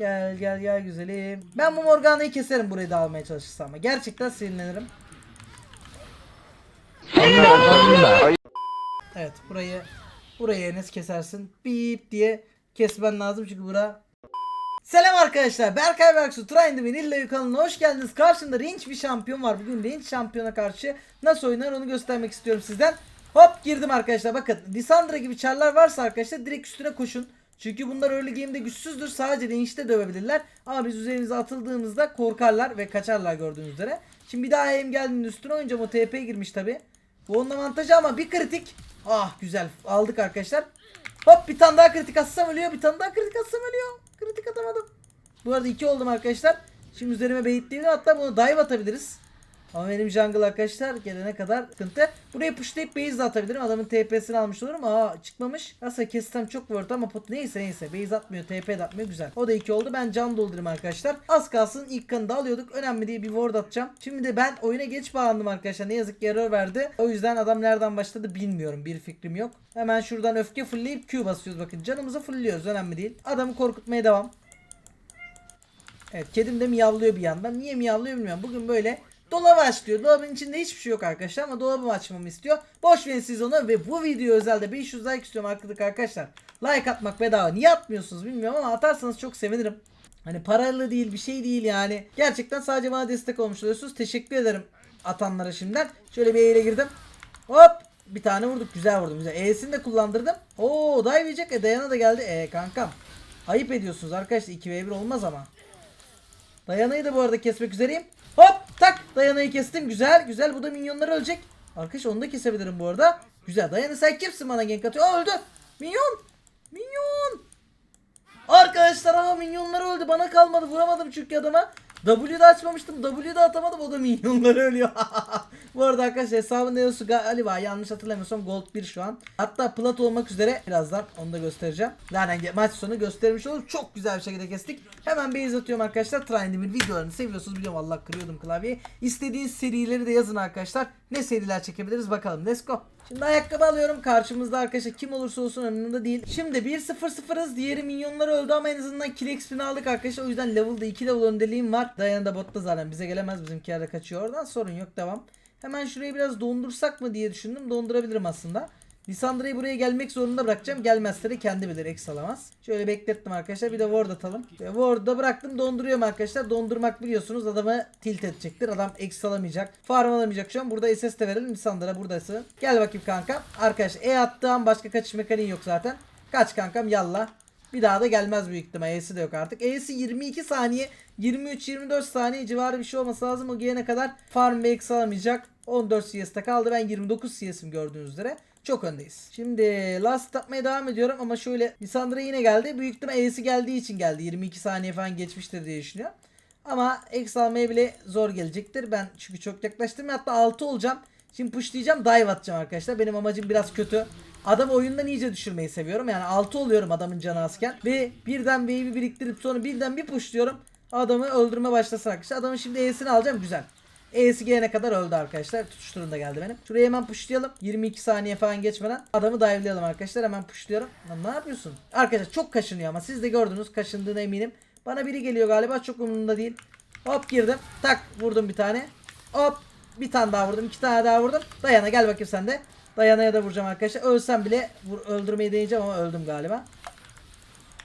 Gel gel gel güzelim. Ben bu Morgana'yı keserim burayı da almaya ama. Gerçekten sinirlenirim. Evet burayı burayı Enes kesersin. Bip diye kesmen lazım çünkü bura Selam arkadaşlar. Berkay Berksu Trindim'in İlla kanalına hoş geldiniz. Karşımda Range bir şampiyon var. Bugün Range şampiyona karşı nasıl oynar onu göstermek istiyorum sizden. Hop girdim arkadaşlar. Bakın Lissandra gibi çarlar varsa arkadaşlar direkt üstüne koşun. Çünkü bunlar early game'de güçsüzdür. Sadece range'de dövebilirler. Ama biz üzerimize atıldığımızda korkarlar ve kaçarlar gördüğünüz üzere. Şimdi bir daha hem geldiğinde üstüne oynayacağım. O TP girmiş tabi. Bu onun avantajı ama bir kritik. Ah güzel aldık arkadaşlar. Hop bir tane daha kritik atsam ölüyor. Bir tane daha kritik atsam ölüyor. Kritik atamadım. Bu arada iki oldum arkadaşlar. Şimdi üzerime beyitleyebilir. Hatta bunu dive atabiliriz. Ama benim jungle arkadaşlar gelene kadar sıkıntı. Buraya pushlayıp base de atabilirim. Adamın TP'sini almış olurum. Aa çıkmamış. Aslında kessem çok word ama pot neyse neyse. Base atmıyor. TP de atmıyor. Güzel. O da iki oldu. Ben can doldurayım arkadaşlar. Az kalsın ilk kanı da alıyorduk. Önemli değil bir ward atacağım. Şimdi de ben oyuna geç bağlandım arkadaşlar. Ne yazık ki error verdi. O yüzden adam nereden başladı bilmiyorum. Bir fikrim yok. Hemen şuradan öfke fullleyip Q basıyoruz. Bakın canımızı fullliyoruz. Önemli değil. Adamı korkutmaya devam. Evet kedim de miyavlıyor bir yandan. Niye miyavlıyor bilmiyorum. Bugün böyle dolabı açlıyor. Dolabın içinde hiçbir şey yok arkadaşlar ama dolabımı açmamı istiyor. Boş verin siz onu ve bu video özelde 500 like istiyorum arkadaşlar arkadaşlar. Like atmak bedava. Niye atmıyorsunuz bilmiyorum ama atarsanız çok sevinirim. Hani paralı değil bir şey değil yani. Gerçekten sadece bana destek olmuş oluyorsunuz. Teşekkür ederim atanlara şimdiden. Şöyle bir eğile girdim. Hop bir tane vurduk. Güzel vurdum. Güzel. E'sini de kullandırdım. Oo yiyecek. E Dayana da geldi. E kankam. Ayıp ediyorsunuz arkadaşlar. 2v1 olmaz ama. Dayanayı da bu arada kesmek üzereyim. Hop tak dayanayı kestim. Güzel güzel. Bu da minyonlar ölecek. Arkadaş onu da kesebilirim bu arada. Güzel. Dayanı sen kimsin bana gank atıyor? Aa öldü. Minyon. Minyon. Arkadaşlar ama minyonlar öldü. Bana kalmadı. Vuramadım çünkü adama. W'de açmamıştım. W'de atamadım. O da minyonlar ölüyor. Bu arada arkadaşlar hesabın Neosu galiba yanlış hatırlamıyorsam Gold 1 şu an. Hatta plat olmak üzere birazdan onu da göstereceğim. Yani maç sonu göstermiş olur. Çok güzel bir şekilde kestik. Hemen base atıyorum arkadaşlar. Trendim'in videolarını seviyorsunuz biliyorum. Allah kırıyordum klavyeyi. İstediğiniz serileri de yazın arkadaşlar. Ne seriler çekebiliriz bakalım. Let's go. Şimdi ayakkabı alıyorum. Karşımızda arkadaşlar kim olursa olsun önünde değil. Şimdi 1-0-0'ız. Diğeri minyonlar öldü ama en azından kill XP'ni aldık arkadaşlar. O yüzden level'da 2 level öndeliğim var. Dayanı da botta zaten bize gelemez. Bizimkiler de kaçıyor oradan. Sorun yok devam. Hemen şurayı biraz dondursak mı diye düşündüm. Dondurabilirim aslında. Lisandra'yı buraya gelmek zorunda bırakacağım. Gelmezse de kendi bilir eks alamaz. Şöyle beklettim arkadaşlar. Bir de ward atalım. Ve ward'u da bıraktım. Donduruyorum arkadaşlar. Dondurmak biliyorsunuz adamı tilt edecektir. Adam eks alamayacak. Farm alamayacak şu an. Burada SS de verelim. Lisandra buradasın. Gel bakayım kanka. Arkadaş E attığım başka kaçış mekaniği yok zaten. Kaç kankam yallah. Bir daha da gelmez büyük ihtimal. E'si de yok artık. E'si 22 saniye. 23-24 saniye civarı bir şey olması lazım. O gelene kadar farm ve alamayacak. 14 CS'de kaldı. Ben 29 CS'im gördüğünüz üzere. Çok öndeyiz. Şimdi last yapmaya devam ediyorum ama şöyle Lisandra yine geldi. Büyük ihtimal E'si geldiği için geldi. 22 saniye falan geçmiştir diye düşünüyorum. Ama X almaya bile zor gelecektir. Ben çünkü çok yaklaştım. Hatta 6 olacağım. Şimdi pushlayacağım. Dive atacağım arkadaşlar. Benim amacım biraz kötü. Adam oyundan iyice düşürmeyi seviyorum. Yani 6 oluyorum adamın canı azken. Ve birden wave'i biriktirip sonra birden bir pushluyorum. Adamı öldürme başlasın arkadaşlar. Adamın şimdi E'sini alacağım. Güzel. E'si gelene kadar öldü arkadaşlar. Tutuşturun da geldi benim. Şuraya hemen pushlayalım. 22 saniye falan geçmeden adamı dive'layalım arkadaşlar. Hemen pushluyorum. Lan ne yapıyorsun? Arkadaşlar çok kaşınıyor ama siz de gördünüz kaşındığına eminim. Bana biri geliyor galiba. Çok umurumda değil. Hop girdim. Tak vurdum bir tane. Hop bir tane daha vurdum. iki tane daha vurdum. Dayana gel bakayım sen de. Dayana'ya da vuracağım arkadaşlar. Ölsem bile vur, öldürmeyi deneyeceğim ama öldüm galiba.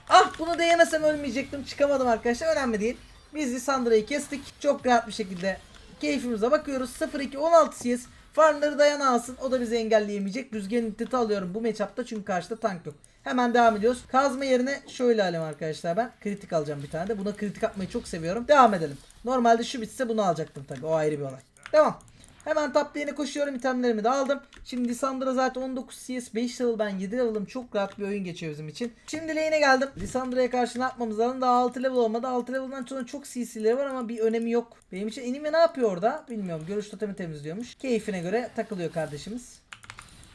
Ah bunu denemesem ölmeyecektim. Çıkamadım arkadaşlar. Önemli değil. Biz Lisandra'yı kestik. Çok rahat bir şekilde keyfimize bakıyoruz. 0-2 16 CS. Farmları Dayana alsın. O da bizi engelleyemeyecek. Rüzgarın iddeti alıyorum bu matchup'ta çünkü karşıda tank yok. Hemen devam ediyoruz. Kazma yerine şöyle alayım arkadaşlar ben. Kritik alacağım bir tane de. Buna kritik atmayı çok seviyorum. Devam edelim. Normalde şu bitse bunu alacaktım tabii. O ayrı bir olay. Devam. Hemen top lane'e koşuyorum. itemlerimi de aldım. Şimdi Lisandra zaten 19 CS 5 level ben 7 level'ım. Çok rahat bir oyun geçiyor bizim için. Şimdi lane'e geldim. Lisandra'ya karşı ne yapmamız lazım? Daha 6 level olmadı. 6 level'dan sonra çok CC'leri var ama bir önemi yok. Benim için Enime ne yapıyor orada? Bilmiyorum. Görüş totemi temizliyormuş. Keyfine göre takılıyor kardeşimiz.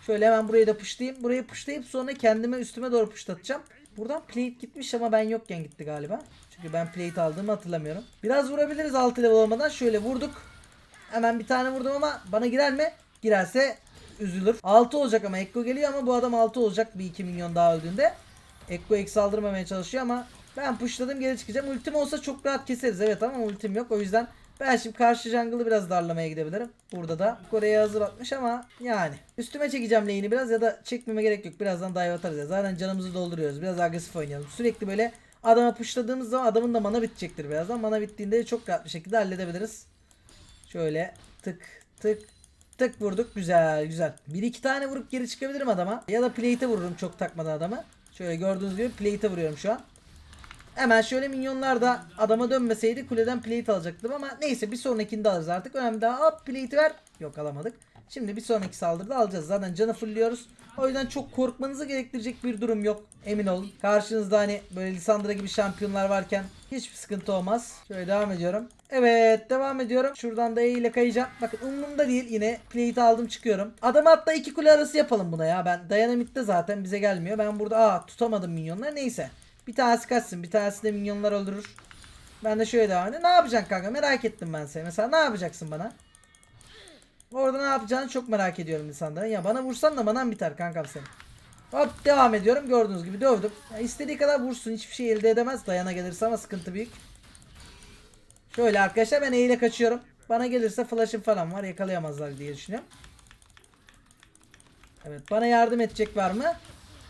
Şöyle hemen burayı da pushlayayım. Burayı pushlayıp sonra kendime üstüme doğru pushlatacağım. Buradan plate gitmiş ama ben yokken gitti galiba. Çünkü ben plate aldığımı hatırlamıyorum. Biraz vurabiliriz 6 level olmadan. Şöyle vurduk. Hemen bir tane vurdum ama bana girer mi? Girerse üzülür. 6 olacak ama Ekko geliyor ama bu adam 6 olacak bir 2 milyon daha öldüğünde. Ekko eksi aldırmamaya çalışıyor ama Ben pushladım geri çıkacağım. Ultim olsa çok rahat keseriz evet ama ultim yok. O yüzden ben şimdi karşı jungle'ı biraz darlamaya gidebilirim. Burada da Kore'ye hazır atmış ama yani. Üstüme çekeceğim lane'i biraz ya da çekmeme gerek yok. Birazdan dive atarız ya. Zaten canımızı dolduruyoruz. Biraz agresif oynayalım. Sürekli böyle adama pushladığımız zaman adamın da mana bitecektir birazdan. Mana bittiğinde de çok rahat bir şekilde halledebiliriz. Şöyle tık tık tık vurduk. Güzel güzel. Bir iki tane vurup geri çıkabilirim adama. Ya da plate'e vururum çok takmadan adamı. Şöyle gördüğünüz gibi plate'e vuruyorum şu an. Hemen şöyle minyonlar da adama dönmeseydi kuleden plate alacaktım ama neyse bir sonrakinde alırız artık. Önemli daha hop plate'i ver. Yok alamadık. Şimdi bir sonraki saldırıda alacağız. Zaten canı fullliyoruz. O yüzden çok korkmanızı gerektirecek bir durum yok. Emin olun. Karşınızda hani böyle Lisandra gibi şampiyonlar varken hiçbir sıkıntı olmaz. Şöyle devam ediyorum. Evet devam ediyorum. Şuradan da E ile kayacağım. Bakın umurumda değil yine plate aldım çıkıyorum. Adamı hatta iki kule arası yapalım buna ya. Ben dayanamitte zaten bize gelmiyor. Ben burada aa tutamadım minyonları neyse. Bir tanesi kaçsın. Bir tanesi de minyonlar öldürür. Ben de şöyle devam edeyim. Ne yapacaksın kanka? Merak ettim ben seni. Mesela ne yapacaksın bana? Orada ne yapacağını çok merak ediyorum insanların. Ya bana vursan da bana biter kankam senin. Hop devam ediyorum. Gördüğünüz gibi dövdüm. Ya istediği kadar vursun. Hiçbir şey elde edemez. Dayana gelirse ama sıkıntı büyük. Şöyle arkadaşlar ben eyle kaçıyorum. Bana gelirse flash'ım falan var. Yakalayamazlar diye düşünüyorum. Evet bana yardım edecek var mı?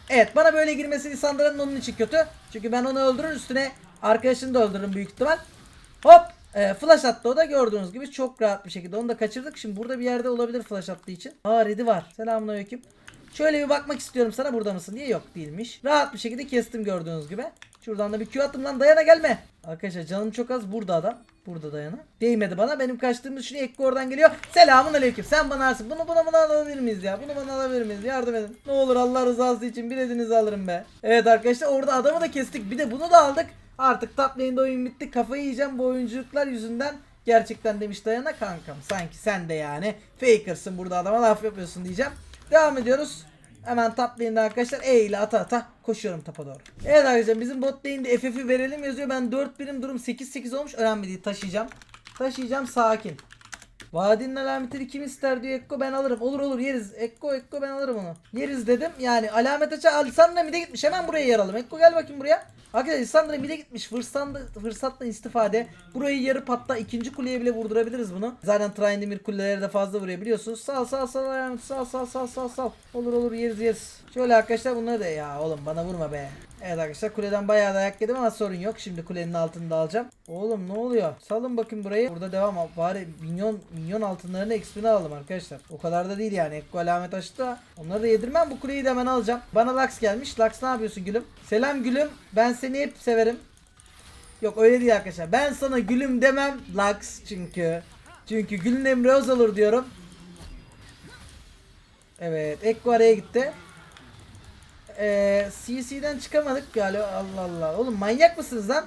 Evet bana böyle girmesi Lissandra'nın onun için kötü. Çünkü ben onu öldürür üstüne arkadaşını da öldürürüm büyük ihtimal. Hop e, flash attı o da gördüğünüz gibi çok rahat bir şekilde. Onu da kaçırdık. Şimdi burada bir yerde olabilir flash attığı için. Aa ready var. Selamünaleyküm. Şöyle bir bakmak istiyorum sana burada mısın diye yok değilmiş. Rahat bir şekilde kestim gördüğünüz gibi. Şuradan da bir Q attım lan dayana gelme. Arkadaşlar canım çok az burada adam. Burada dayana. Değmedi bana. Benim kaçtığımı düşünüyor. Ekko oradan geliyor. Selamun aleyküm. Sen bana arsın. Bunu buna buna alabilir miyiz ya? Bunu bana alabilir miyiz? Yardım edin. Ne olur Allah rızası için biletinizi alırım be. Evet arkadaşlar orada adamı da kestik. Bir de bunu da aldık. Artık top lane'de oyun bitti. Kafayı yiyeceğim bu oyunculuklar yüzünden. Gerçekten demiş dayana kankam. Sanki sen de yani faker'sın burada adama laf yapıyorsun diyeceğim. Devam ediyoruz. Hemen top lane'de arkadaşlar E ile ata ata koşuyorum tapa doğru. Evet arkadaşlar bizim bot lane'de FF'i verelim yazıyor. Ben 4 birim durum 8-8 olmuş. Önemli değil taşıyacağım. Taşıyacağım sakin. Vadinin alametini kim ister diyor Ekko ben alırım. Olur olur yeriz. Ekko Ekko ben alırım onu. Yeriz dedim. Yani alamet aça Alessandra mide gitmiş. Hemen buraya yer alalım. Ekko gel bakayım buraya. Arkadaşlar Alessandra mide gitmiş. Fırsatla, fırsatla istifade. Burayı yarıp hatta ikinci kuleye bile vurdurabiliriz bunu. Zaten Trindemir kuleleri de fazla vuruyor biliyorsunuz. Sal sal sal alamet sal sal sal sal sal. Olur olur yeriz yeriz. Şöyle arkadaşlar bunları da ya oğlum bana vurma be. Evet arkadaşlar kuleden bayağı dayak yedim ama sorun yok. Şimdi kulenin altını da alacağım. Oğlum ne oluyor? Salın bakın burayı. Burada devam. Bari minyon minyon altınlarını XP'ni alalım arkadaşlar. O kadar da değil yani. Ekko alamet açtı da. Onları da yedirmem. Bu kuleyi de hemen alacağım. Bana Lux gelmiş. Lux ne yapıyorsun gülüm? Selam gülüm. Ben seni hep severim. Yok öyle değil arkadaşlar. Ben sana gülüm demem. Lux çünkü. Çünkü gülün emri öz olur diyorum. Evet. Ekko araya gitti. Ee, CC'den çıkamadık galiba. Allah Allah. Oğlum manyak mısınız lan?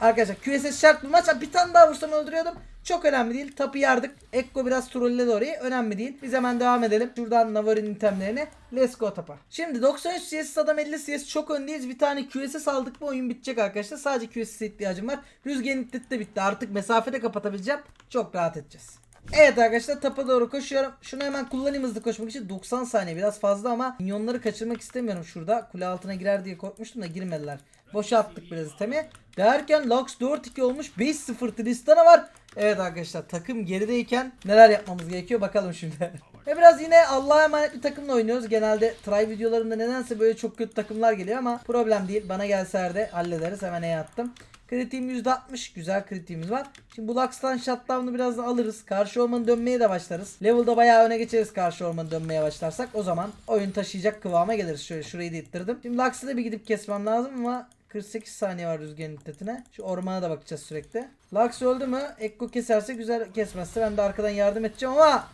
Arkadaşlar QSS şart bu maç. Bir tane daha vursam öldürüyordum. Çok önemli değil. Tapı yardık. Ekko biraz trolledi orayı. Önemli değil. Biz hemen devam edelim. Şuradan Navar'ın itemlerine. Let's go tapa. Şimdi 93 CS adam 50 CS çok öndeyiz. Bir tane QSS aldık mı oyun bitecek arkadaşlar. Sadece QSS'e ihtiyacım var. Rüzgarın iddeti de bitti. Artık mesafede kapatabileceğim. Çok rahat edeceğiz. Evet arkadaşlar tapa doğru koşuyorum. Şunu hemen kullanayım hızlı koşmak için. 90 saniye biraz fazla ama minyonları kaçırmak istemiyorum şurada. Kule altına girer diye korkmuştum da girmediler. Boşa attık biraz itemi. Derken Lux 4-2 olmuş. 5-0 Tristana var. Evet arkadaşlar takım gerideyken neler yapmamız gerekiyor bakalım şimdi. Ve biraz yine Allah'a emanet bir takımla oynuyoruz. Genelde try videolarımda nedense böyle çok kötü takımlar geliyor ama problem değil. Bana gelse de hallederiz. Hemen E'ye attım. Kritiğim %60. Güzel kritiğimiz var. Şimdi bu Lux'tan shutdown'u biraz da alırız. Karşı ormanı dönmeye de başlarız. Level'da bayağı öne geçeriz karşı ormanı dönmeye başlarsak. O zaman oyun taşıyacak kıvama geliriz. Şöyle şurayı da ittirdim. Şimdi Lux'ı da bir gidip kesmem lazım ama 48 saniye var rüzgarın iddetine. Şu ormana da bakacağız sürekli. Lux öldü mü? Ekko keserse güzel kesmezse ben de arkadan yardım edeceğim ama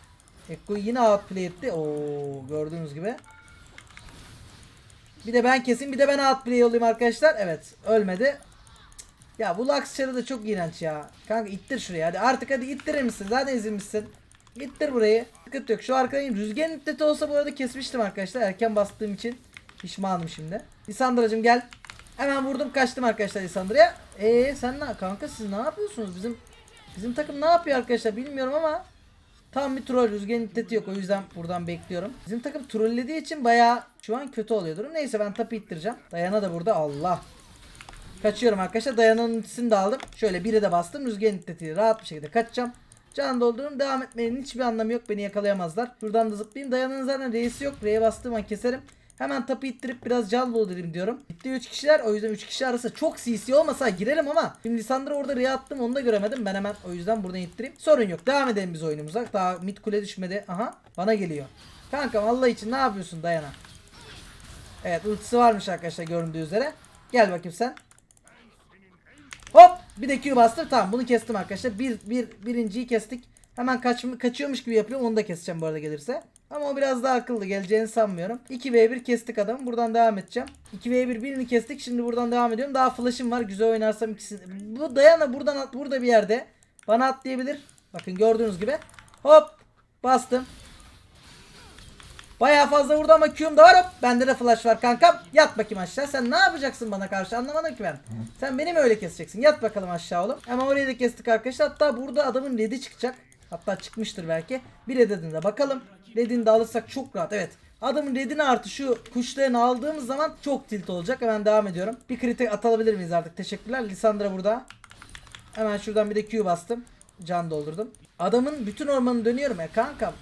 Ekko yine outplay etti. Oo gördüğünüz gibi. Bir de ben kesin bir de ben outplay olayım arkadaşlar. Evet ölmedi. Ya bu Lux çarı da çok iğrenç ya. Kanka ittir şuraya hadi artık hadi ittirir misin? Zaten ezilmişsin. İttir burayı. Sıkıntı yok. Şu arkadan rüzgarın iddeti olsa bu arada kesmiştim arkadaşlar. Erken bastığım için pişmanım şimdi. Lisandra'cım gel. Hemen vurdum kaçtım arkadaşlar Lisandra'ya. Eee sen ne kanka siz ne yapıyorsunuz? Bizim bizim takım ne yapıyor arkadaşlar bilmiyorum ama tam bir troll rüzgarın iddeti yok o yüzden buradan bekliyorum. Bizim takım trollediği için bayağı şu an kötü oluyor durum. Neyse ben tapı ittireceğim. Dayana da burada Allah. Kaçıyorum arkadaşlar. Dayananın ultisini de aldım. Şöyle biri de bastım. Rüzgar iddetiyle rahat bir şekilde kaçacağım. Can doldururum. Devam etmenin hiçbir anlamı yok. Beni yakalayamazlar. Buradan da zıplayayım. Dayananın zaten reisi yok. R'ye bastığım an keserim. Hemen tapı ittirip biraz can doldurayım diyorum. Bitti 3 kişiler. O yüzden 3 kişi arası çok CC olmasa girelim ama. Şimdi Lisandra orada R'ye attım. Onu da göremedim. Ben hemen o yüzden buradan ittireyim. Sorun yok. Devam edelim biz oyunumuza. Daha mid kule düşmedi. Aha. Bana geliyor. Kankam Allah için ne yapıyorsun Dayana? Evet ultisi varmış arkadaşlar göründüğü üzere. Gel bakayım sen. Bir de Q bastım tamam bunu kestim arkadaşlar. Bir, bir, birinciyi kestik. Hemen kaç, kaçıyormuş gibi yapıyorum onu da keseceğim bu arada gelirse. Ama o biraz daha akıllı geleceğini sanmıyorum. 2v1 kestik adamı buradan devam edeceğim. 2v1 birini kestik şimdi buradan devam ediyorum. Daha flash'ım var güzel oynarsam ikisini. Bu Dayana buradan at burada bir yerde. Bana atlayabilir. Bakın gördüğünüz gibi. Hop bastım. Bayağı fazla vurdu ama Q'm da var hop. Bende de flash var kankam. Yat bakayım aşağı. Sen ne yapacaksın bana karşı anlamadım ki ben. Sen beni mi öyle keseceksin? Yat bakalım aşağı oğlum. Hemen orayı da kestik arkadaşlar. Hatta burada adamın red'i çıkacak. Hatta çıkmıştır belki. Bir red'ini de bakalım. Red'ini de alırsak çok rahat. Evet. Adamın red'ini artı şu kuşlarını aldığımız zaman çok tilt olacak. Hemen devam ediyorum. Bir kritik atabilir miyiz artık? Teşekkürler. Lisandra burada. Hemen şuradan bir de Q bastım. Can doldurdum. Adamın bütün ormanı dönüyorum ya kankam.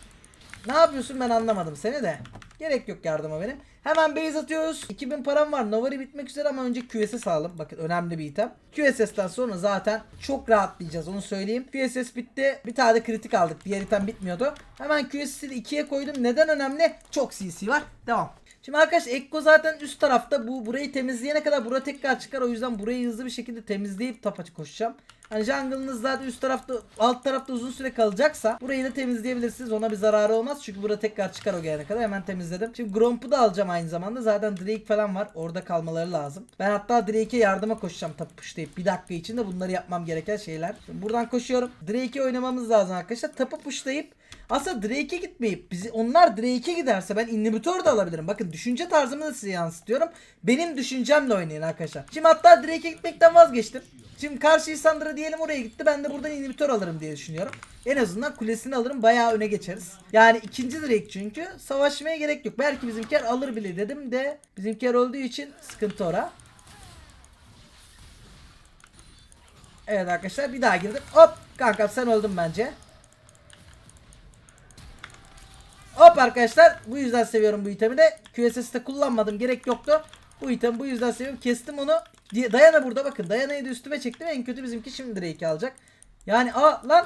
Ne yapıyorsun ben anlamadım seni de. Gerek yok yardıma benim. Hemen base atıyoruz. 2000 param var. Novari bitmek üzere ama önce QSS aldım. Bakın önemli bir item. QSS'ten sonra zaten çok rahatlayacağız onu söyleyeyim. QSS bitti. Bir tane de kritik aldık. Diğer item bitmiyordu. Hemen QSS'i de 2'ye koydum. Neden önemli? Çok CC var. Devam. Şimdi arkadaş Ekko zaten üst tarafta bu burayı temizleyene kadar bura tekrar çıkar. O yüzden burayı hızlı bir şekilde temizleyip tapa koşacağım. Hani jungle'ınız zaten üst tarafta alt tarafta uzun süre kalacaksa burayı da temizleyebilirsiniz. Ona bir zararı olmaz. Çünkü burada tekrar çıkar o gelene kadar. Hemen temizledim. Şimdi Gromp'u da alacağım aynı zamanda. Zaten Drake falan var. Orada kalmaları lazım. Ben hatta Drake'e yardıma koşacağım tapu pushlayıp. Bir dakika içinde bunları yapmam gereken şeyler. Şimdi buradan koşuyorum. Drake'e oynamamız lazım arkadaşlar. Tapu pushlayıp aslında Drake'e gitmeyip bizi onlar Drake'e giderse ben inhibitor da alabilirim. Bakın düşünce tarzımı da size yansıtıyorum. Benim düşüncemle oynayın arkadaşlar. Şimdi hatta Drake'e gitmekten vazgeçtim. Şimdi karşı Sandra diyelim oraya gitti. Ben de buradan inhibitor alırım diye düşünüyorum. En azından kulesini alırım. Bayağı öne geçeriz. Yani ikinci Drake çünkü. Savaşmaya gerek yok. Belki bizimkiler alır bile dedim de bizimkiler olduğu için sıkıntı ora. Evet arkadaşlar bir daha girdim. Hop kankam sen öldün bence. Hop arkadaşlar bu yüzden seviyorum bu itemi de. QSS'te kullanmadım gerek yoktu. Bu item bu yüzden seviyorum. Kestim onu. Dayana burada bakın. Dayana'yı da üstüme çektim. En kötü bizimki şimdi Drake'i alacak. Yani aa lan.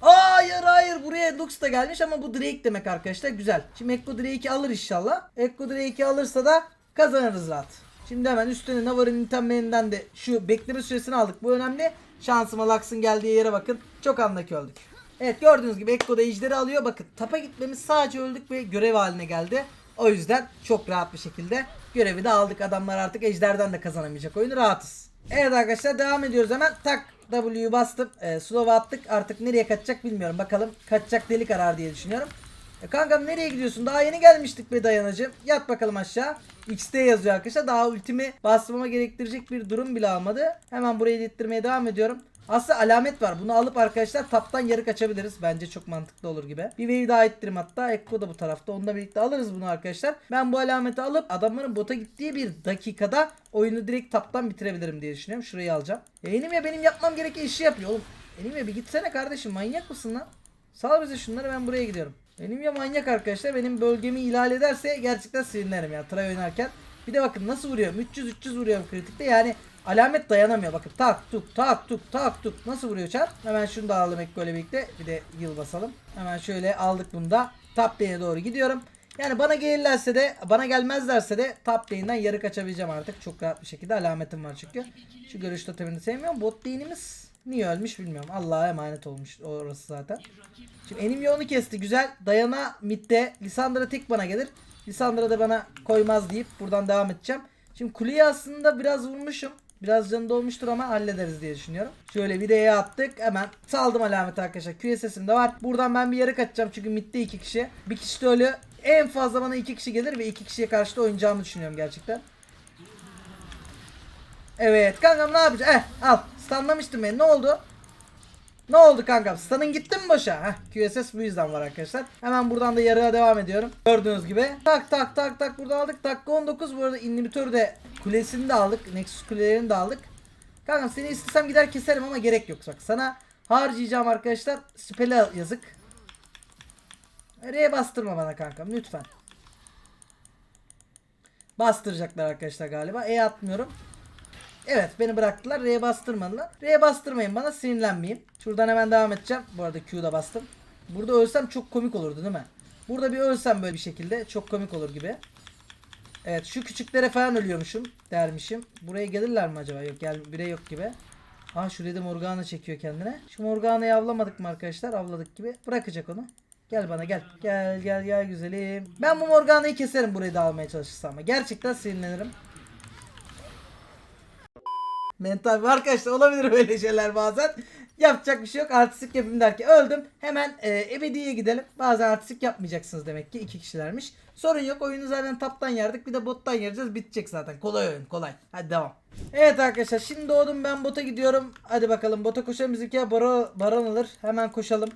Hayır hayır buraya Lux da gelmiş ama bu Drake demek arkadaşlar güzel. Şimdi Ekko Drake'i alır inşallah. Ekko Drake'i alırsa da kazanırız rahat. Şimdi hemen üstüne Navar'ın itemlerinden de şu bekleme süresini aldık. Bu önemli. Şansıma Lux'ın geldiği yere bakın. Çok andaki öldük. Evet gördüğünüz gibi Ekko da ejderi alıyor. Bakın tapa gitmemiz sadece öldük ve görev haline geldi. O yüzden çok rahat bir şekilde görevi de aldık. Adamlar artık ejderden de kazanamayacak oyunu rahatız. Evet arkadaşlar devam ediyoruz hemen. Tak W'yu bastım. E, slow'a attık. Artık nereye kaçacak bilmiyorum. Bakalım kaçacak deli karar diye düşünüyorum. E, kankam nereye gidiyorsun? Daha yeni gelmiştik be dayanacım. Yat bakalım aşağı. XT yazıyor arkadaşlar. Daha ultimi basmama gerektirecek bir durum bile almadı. Hemen burayı ittirmeye devam ediyorum. Aslında alamet var. Bunu alıp arkadaşlar taptan yarı kaçabiliriz. Bence çok mantıklı olur gibi. Bir wave daha ittirim hatta. Ekko da bu tarafta. Onunla birlikte alırız bunu arkadaşlar. Ben bu alameti alıp adamların bota gittiği bir dakikada oyunu direkt taptan bitirebilirim diye düşünüyorum. Şurayı alacağım. Ya benim ya benim yapmam gereken işi yapıyor oğlum. Benim ya bir gitsene kardeşim manyak mısın lan? Sal bize şunları ben buraya gidiyorum. Benim ya manyak arkadaşlar benim bölgemi ihlal ederse gerçekten sinirlerim ya try oynarken. Bir de bakın nasıl vuruyor 300-300 vuruyorum kritikte yani alamet dayanamıyor bakın tak tuk tak tuk tak tuk nasıl vuruyor çar. Hemen şunu da alalım böyle birlikte bir de yıl basalım. Hemen şöyle aldık bunu da top doğru gidiyorum. Yani bana gelirlerse de bana gelmezlerse de top lane'den yarı kaçabileceğim artık. Çok rahat bir şekilde alametim var çünkü. Şu görüş totemini sevmiyorum. Bot lane'imiz niye ölmüş bilmiyorum. Allah'a emanet olmuş orası zaten. Şimdi Enimya onu kesti. Güzel. Dayana midde. Lisandra tek bana gelir. Lisandra da bana koymaz deyip buradan devam edeceğim. Şimdi kuleyi aslında biraz vurmuşum. Biraz canı dolmuştur ama hallederiz diye düşünüyorum. Şöyle bir D'ye attık. Hemen saldım alameti arkadaşlar. QSS'im de var. Buradan ben bir yere kaçacağım. Çünkü midde iki kişi. Bir kişi de ölü. En fazla bana iki kişi gelir ve iki kişiye karşı da oynayacağımı düşünüyorum gerçekten. Evet kankam ne yapacağız? Eh al. Stunlamıştım beni. Ne oldu? Ne oldu kankam? Stun'ın gitti mi boşa? Heh, QSS bu yüzden var arkadaşlar. Hemen buradan da yarıya devam ediyorum. Gördüğünüz gibi. Tak tak tak tak burada aldık. Dakika 19 bu arada inhibitör de kulesini de aldık. Nexus kulelerini de aldık. Kankam seni istesem gider keserim ama gerek yok. Bak sana harcayacağım arkadaşlar. Spell'e yazık. R'ye bastırma bana kankam lütfen. Bastıracaklar arkadaşlar galiba. E atmıyorum. Evet beni bıraktılar. R'ye bastırmadılar. R'ye bastırmayın bana sinirlenmeyeyim. Şuradan hemen devam edeceğim. Bu arada Q'da bastım. Burada ölsem çok komik olurdu değil mi? Burada bir ölsem böyle bir şekilde çok komik olur gibi. Evet şu küçüklere falan ölüyormuşum dermişim. Buraya gelirler mi acaba? Yok gel bire yok gibi. Ah şuraya da Morgana çekiyor kendine. Şu Morgana'yı avlamadık mı arkadaşlar? Avladık gibi. Bırakacak onu. Gel bana gel. Gel gel gel güzelim. Ben bu Morgana'yı keserim burayı da almaya çalışırsam. Gerçekten sinirlenirim. Mental arkadaşlar olabilir böyle şeyler bazen. Yapacak bir şey yok. Artistik yapayım derken öldüm. Hemen e, ebediye gidelim. Bazen artistik yapmayacaksınız demek ki. iki kişilermiş. Sorun yok. Oyunu zaten taptan yerdik. Bir de bottan yereceğiz. Bitecek zaten. Kolay oyun. Kolay. Hadi devam. Evet arkadaşlar şimdi doğdum ben bota gidiyorum. Hadi bakalım bota koşalım bizimki baro, baron alır. Hemen koşalım.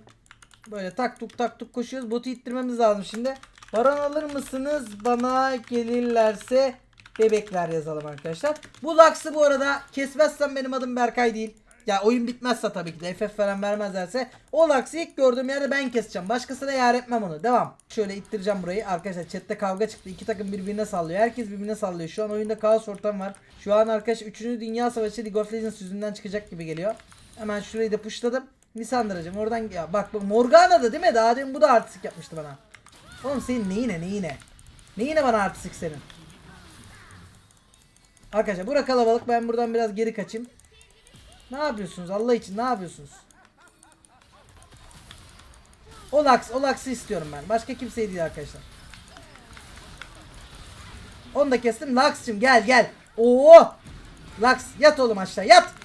Böyle tak tuk tak tuk koşuyoruz. Botu ittirmemiz lazım şimdi. Baron alır mısınız? Bana gelirlerse bebekler yazalım arkadaşlar. Bu Lux'ı bu arada kesmezsem benim adım Berkay değil. Ya oyun bitmezse tabii ki de FF falan vermezlerse o Lux'ı ilk gördüğüm yerde ben keseceğim. Başkasına yar etmem onu. Devam. Şöyle ittireceğim burayı. Arkadaşlar chatte kavga çıktı. İki takım birbirine sallıyor. Herkes birbirine sallıyor. Şu an oyunda kaos ortam var. Şu an arkadaş 3. Dünya Savaşı League of Legends yüzünden çıkacak gibi geliyor. Hemen şurayı da pushladım. Lisandıracağım. Oradan ya bak bu Morgana da değil mi? Daha demin bu da artistik yapmıştı bana. Oğlum senin neyine neyine? Neyine bana artistik senin? Arkadaşlar bura kalabalık. Ben buradan biraz geri kaçayım. Ne yapıyorsunuz Allah için ne yapıyorsunuz? Olax, Olax'ı istiyorum ben. Başka kimseyi değil arkadaşlar. Onu da kestim. Lux'cım gel gel. Oo! Lux yat oğlum aşağı yat.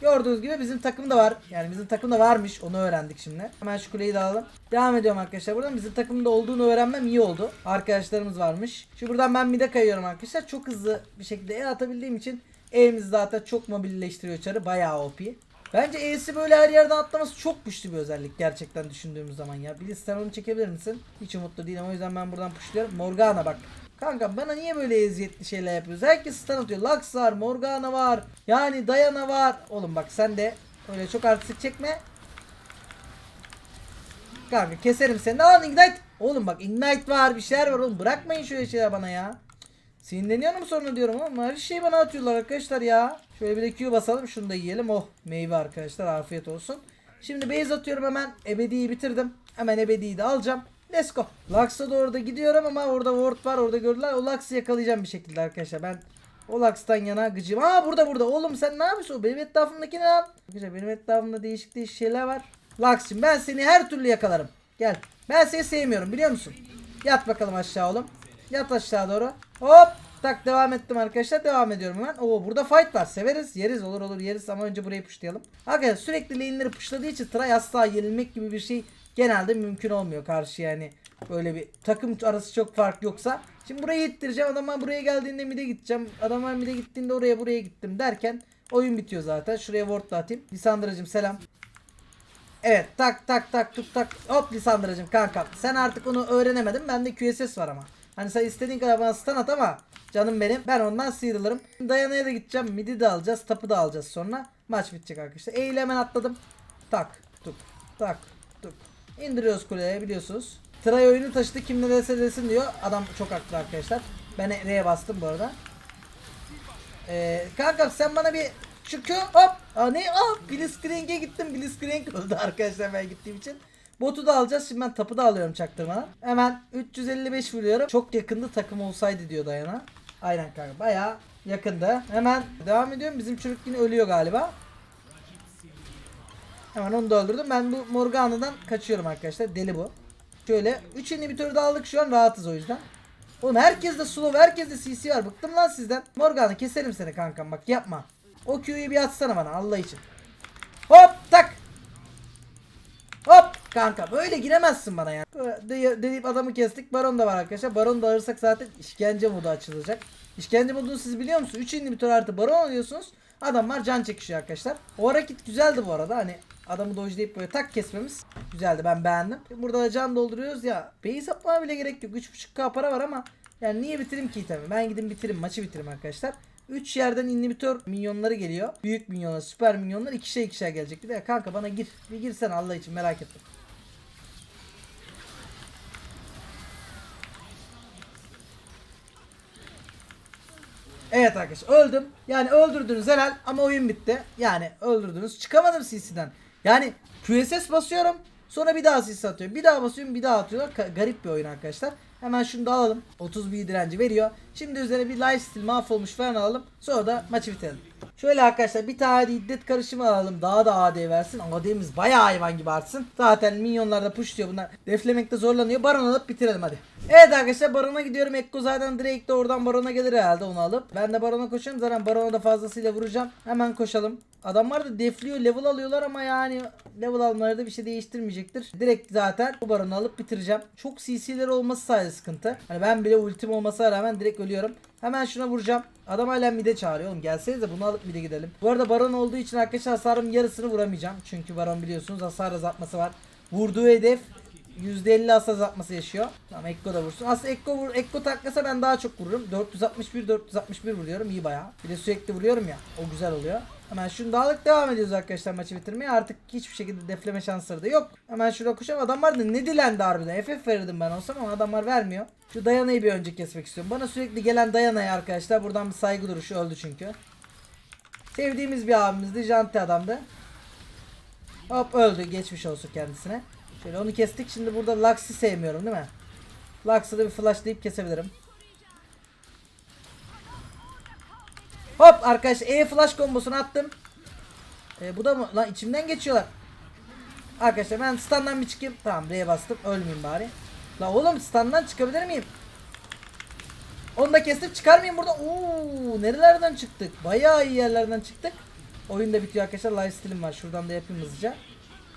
Gördüğünüz gibi bizim takım da var. Yani bizim takım da varmış. Onu öğrendik şimdi. Hemen şu kuleyi de alalım. Devam ediyorum arkadaşlar. Buradan bizim takımda olduğunu öğrenmem iyi oldu. Arkadaşlarımız varmış. Şu buradan ben mide kayıyorum arkadaşlar. Çok hızlı bir şekilde E atabildiğim için E'miz zaten çok mobilleştiriyor çarı. Bayağı OP. Bence E'si böyle her yerden atlaması çok güçlü bir özellik gerçekten düşündüğümüz zaman ya. Bilis sen onu çekebilir misin? Hiç umutlu değilim o yüzden ben buradan pushluyorum. Morgana bak. Kanka bana niye böyle eziyetli şeyler yapıyoruz? Herkes stun atıyor. Lux var, Morgana var. Yani Diana var. Oğlum bak sen de öyle çok artistik çekme. Kanka keserim seni. Lan Ignite. Oğlum bak Ignite var bir şeyler var oğlum. Bırakmayın şöyle şeyler bana ya. Sinirleniyorum sonra diyorum ama her şeyi bana atıyorlar arkadaşlar ya. Şöyle bir de Q basalım şunu da yiyelim. Oh meyve arkadaşlar afiyet olsun. Şimdi base atıyorum hemen. Ebedi'yi bitirdim. Hemen Ebedi'yi de alacağım. Let's go. Lux'a doğru da gidiyorum ama orada ward var orada gördüler. O Lux'ı yakalayacağım bir şekilde arkadaşlar. Ben o Lux'tan yana gıcım. Aa burada burada. Oğlum sen ne yapıyorsun? Benim etrafımdaki ne lan? Arkadaşlar benim etrafımda değişik değişik şeyler var. Lux'cığım ben seni her türlü yakalarım. Gel. Ben seni sevmiyorum biliyor musun? Yat bakalım aşağı oğlum. Yat aşağı doğru. Hop. Tak devam ettim arkadaşlar. Devam ediyorum hemen. Oo burada fight var. Severiz. Yeriz olur olur yeriz ama önce burayı pushlayalım. Arkadaşlar sürekli lane'leri pushladığı için Tray asla yenilmek gibi bir şey genelde mümkün olmuyor karşı yani. Böyle bir takım arası çok fark yoksa. Şimdi burayı ittireceğim. Adamlar buraya geldiğinde mide gideceğim. Adamlar mide gittiğinde oraya buraya gittim derken oyun bitiyor zaten. Şuraya ward da atayım. Lisandıracım selam. Evet tak tak tak tuk tak hop Lisandra'cım kankam sen artık onu öğrenemedin bende QSS var ama Hani sen istediğin kadar bana stun at ama canım benim ben ondan sıyrılırım Dayana'ya da gideceğim midi de alacağız tapı da alacağız sonra maç bitecek arkadaşlar Eyle hemen atladım tak tuk tak tuk İndiriyoruz kuleye biliyorsunuz Tray oyunu taşıdı kim ne dese desin diyor adam çok haklı arkadaşlar Ben R'ye bastım bu arada ee, kankam sen bana bir çıkıyor hop. Aa ne? Aa Blitzcrank'e gittim. Blitzcrank öldü arkadaşlar ben gittiğim için. Botu da alacağız. Şimdi ben tapı da alıyorum çaktırmadan. Hemen 355 vuruyorum. Çok yakındı takım olsaydı diyor Dayana. Aynen kanka baya yakında. Hemen devam ediyorum. Bizim çocuk yine ölüyor galiba. Hemen onu da öldürdüm. Ben bu Morgana'dan kaçıyorum arkadaşlar. Deli bu. Şöyle 3 inhibitörü de aldık şu an rahatız o yüzden. Oğlum herkes de slow, herkes de CC var. Bıktım lan sizden. Morgana keserim seni kankam bak yapma. O Q'yu bir atsana bana Allah için. Hop tak. Hop kanka böyle giremezsin bana ya. De adamı kestik. Baron da var arkadaşlar. Baron da alırsak zaten işkence modu açılacak. İşkence modunu siz biliyor musunuz? 3 inhibitor artı baron alıyorsunuz. Adamlar can çekişiyor arkadaşlar. O hareket güzeldi bu arada. Hani adamı dojlayıp böyle tak kesmemiz güzeldi. Ben beğendim. Burada da can dolduruyoruz ya. Base atmaya bile gerek yok. 3.5k para var ama yani niye bitireyim ki itemi? Ben gidin bitireyim. Maçı bitireyim arkadaşlar. 3 yerden inhibitör minyonları geliyor. Büyük minyonlar, süper minyonlar ikişer ikişer gelecek. Bir de kanka bana gir. Bir girsen Allah için merak ettim. Evet arkadaşlar öldüm. Yani öldürdünüz helal ama oyun bitti. Yani öldürdünüz. Çıkamadım CC'den. Yani QSS basıyorum. Sonra bir daha CC atıyorum. Bir daha basıyorum bir daha atıyorlar. Ka- garip bir oyun arkadaşlar. Hemen şunu da alalım. 30 bir direnci veriyor. Şimdi üzerine bir lifesteal mahvolmuş falan alalım. Sonra da maçı bitirelim. Şöyle arkadaşlar bir tane iddet karışımı alalım. Daha da AD versin. AD'miz bayağı hayvan gibi artsın. Zaten minyonlar da pushluyor bunlar. Deflemekte zorlanıyor. Baron alıp bitirelim hadi. Evet arkadaşlar Baron'a gidiyorum. Ekko zaten direkt de oradan Baron'a gelir herhalde onu alıp. Ben de Baron'a koşuyorum. Zaten Baron'a da fazlasıyla vuracağım. Hemen koşalım. Adamlar da defliyor level alıyorlar ama yani level almaları da bir şey değiştirmeyecektir. Direkt zaten bu baronu alıp bitireceğim. Çok CC'leri olması sadece sıkıntı. Hani ben bile ultim olmasına rağmen direkt ölüyorum. Hemen şuna vuracağım. Adam hala mide çağırıyor oğlum. Gelsenize bunu alıp mide gidelim. Bu arada baron olduğu için arkadaşlar hasarım yarısını vuramayacağım. Çünkü baron biliyorsunuz hasar azaltması var. Vurduğu hedef %50 hasar azaltması yaşıyor. Tamam Ekko da vursun. Aslında Ekko vur, Ekko taklasa ben daha çok vururum. 461 461 vuruyorum iyi bayağı. Bir de sürekli vuruyorum ya. O güzel oluyor. Hemen şunu da alıp devam ediyoruz arkadaşlar maçı bitirmeye. Artık hiçbir şekilde defleme şansları da yok. Hemen şurada koşalım. Adamlar da ne dilendi harbiden. FF verirdim ben olsam ama adamlar vermiyor. Şu Dayana'yı bir önce kesmek istiyorum. Bana sürekli gelen Dayana'ya arkadaşlar. Buradan bir saygı duruşu öldü çünkü. Sevdiğimiz bir abimizdi. Janti adamdı. Hop öldü. Geçmiş olsun kendisine. Şöyle onu kestik. Şimdi burada Lux'ı sevmiyorum değil mi? Lux'ı da bir flashlayıp kesebilirim. Hop arkadaşlar E flash kombosunu attım. E, bu da mı? Lan içimden geçiyorlar. Arkadaşlar ben standdan bir çıkayım. Tamam R'ye bastım. Ölmeyeyim bari. La oğlum standdan çıkabilir miyim? Onu da kestim. Çıkar mıyım burada? Oo, nerelerden çıktık? Bayağı iyi yerlerden çıktık. Oyun da bitiyor arkadaşlar. Lifesteal'im var. Şuradan da yapayım hızlıca.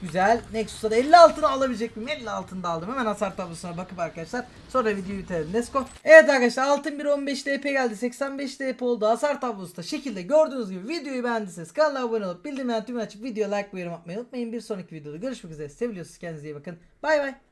Güzel. Nexus'ta da 50 altını alabilecek miyim? 50 altını da aldım. Hemen hasar tablosuna bakıp arkadaşlar. Sonra videoyu bitirelim. Let's go. Evet arkadaşlar altın bir 15 DP geldi. 85 DP oldu. Hasar tablosu da şekilde gördüğünüz gibi videoyu beğendiyseniz kanala abone olup bildirimleri tüm açıp videoya like ve yorum atmayı unutmayın. Bir sonraki videoda görüşmek üzere. Seviyorsunuz. Kendinize iyi bakın. Bay bay.